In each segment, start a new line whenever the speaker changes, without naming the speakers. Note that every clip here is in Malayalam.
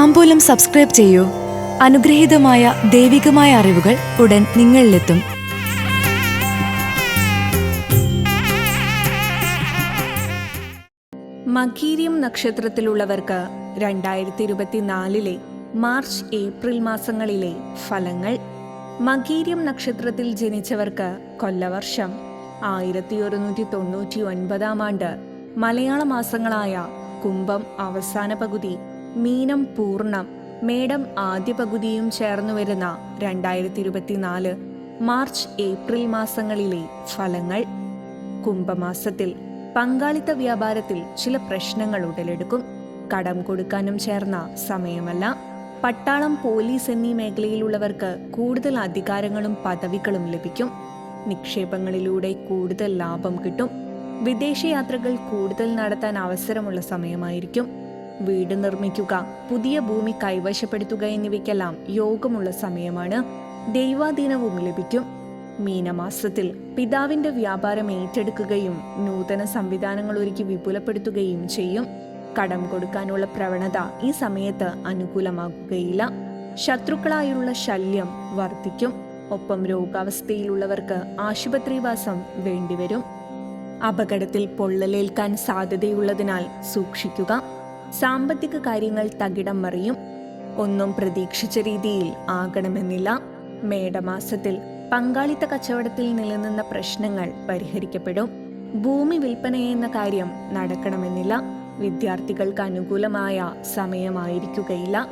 താമ്പൂലം സബ്സ്ക്രൈബ് ചെയ്യൂ. അനുഗ്രഹീതമായ ദൈവികമായ അറിവുകൾ ഉടൻ നിങ്ങളിലെത്തും.
മഖീരിയം നക്ഷത്രത്തിലുള്ളവർക്ക് രണ്ടായിരത്തി ഇരുപത്തിനാലിലെ മാർച്ച് ഏപ്രിൽ മാസങ്ങളിലെ ഫലങ്ങൾ. മഖീരിയം നക്ഷത്രത്തിൽ ജനിച്ചവർക്ക് കൊല്ലവർഷം ആയിരത്തി ഒരുന്നൂറ്റി തൊണ്ണൂറ്റി ഒൻപതാം ആണ്ട് മലയാള മാസങ്ങളായ കുംഭം അവസാന പകുതി മീനം പൂർണം. മേടം ആദ്യ പകുതിയും ചേർന്നു വരുന്ന രണ്ടായിരത്തി ഇരുപത്തിനാല് മാർച്ച് ഏപ്രിൽ മാസങ്ങളിലെ ഫലങ്ങൾ കുംഭമാസത്തിൽ. പങ്കാളിത്ത വ്യാപാരത്തിൽ ചില പ്രശ്നങ്ങൾ ഉടലെടുക്കും. കടം കൊടുക്കാനും ചേർന്ന സമയമല്ല. പട്ടാളം പോലീസ് എന്നീ മേഖലയിലുള്ളവർക്ക് കൂടുതൽ അധികാരങ്ങളും പദവികളും ലഭിക്കും. നിക്ഷേപങ്ങളിലൂടെ കൂടുതൽ ലാഭം കിട്ടും. വിദേശയാത്രകൾ കൂടുതൽ നടത്താൻ അവസരമുള്ള സമയമായിരിക്കും. വീട് നിർമ്മിക്കുക പുതിയ ഭൂമി കൈവശപ്പെടുത്തുക എന്നിവയ്ക്കെല്ലാം യോഗമുള്ള സമയമാണ്. ദൈവാധീനവും ലഭിക്കും. മീനമാസത്തിൽ പിതാവിന്റെ വ്യാപാരം ഏറ്റെടുക്കുകയും നൂതന സംവിധാനങ്ങൾ ഒരുക്കി വിപുലപ്പെടുത്തുകയും ചെയ്യും. കടം കൊടുക്കാനുള്ള പ്രവണത ഈ സമയത്ത് അനുകൂലമാകുകയില്ല. ശത്രുക്കളായുള്ള ശല്യം വർദ്ധിക്കും. ഒപ്പം രോഗാവസ്ഥയിലുള്ളവർക്ക് ആശുപത്രിവാസം വേണ്ടിവരും. അപകടത്തിൽ പൊള്ളലേൽക്കാൻ സാധ്യതയുള്ളതിനാൽ സൂക്ഷിക്കുക. സാമ്പത്തിക കാര്യങ്ങൾ തകിടം മറിയും. ഒന്നും പ്രതീക്ഷിച്ച രീതിയിൽ ആകണമെന്നില്ല. മേടമാസത്തിൽ പങ്കാളിത്ത കച്ചവടത്തിൽ നിലനിന്ന പ്രശ്നങ്ങൾ പരിഹരിക്കപ്പെടും. ഭൂമി വിൽപ്പന എന്ന കാര്യം നടക്കണമെന്നില്ല. വിദ്യാർത്ഥികൾക്ക് അനുകൂലമായ സമയമായിരിക്കുകയില്ല.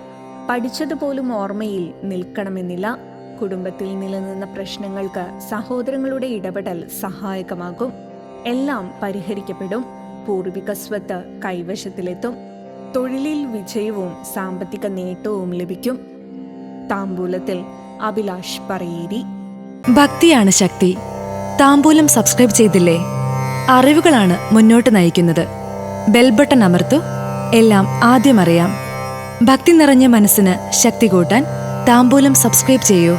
പഠിച്ചതുപോലും ഓർമ്മയിൽ നിൽക്കണമെന്നില്ല. കുടുംബത്തിൽ നിലനിന്ന പ്രശ്നങ്ങൾക്ക് സഹോദരങ്ങളുടെ ഇടപെടൽ സഹായകമാകും. എല്ലാം പരിഹരിക്കപ്പെടും. പൂർവിക സ്വത്ത് കൈവശത്തിലെത്തും. തൊഴിലിൽ വിജയവും സാമ്പത്തിക നേട്ടവും ലഭിക്കും. താമ്പൂലത്തിൽ അഭിലാഷ് പറയേരി.
ഭക്തിയാണ് ശക്തി. താമ്പൂലം സബ്സ്ക്രൈബ് ചെയ്തില്ലേ? അറിവുകളാണ് മുന്നോട്ട് നയിക്കുന്നത്. ബെൽബട്ടൺ അമർത്തു. എല്ലാം ആദ്യം അറിയാം. ഭക്തി നിറഞ്ഞ മനസ്സിന് ശക്തി കൂട്ടാൻ താമ്പൂലം സബ്സ്ക്രൈബ് ചെയ്യൂ.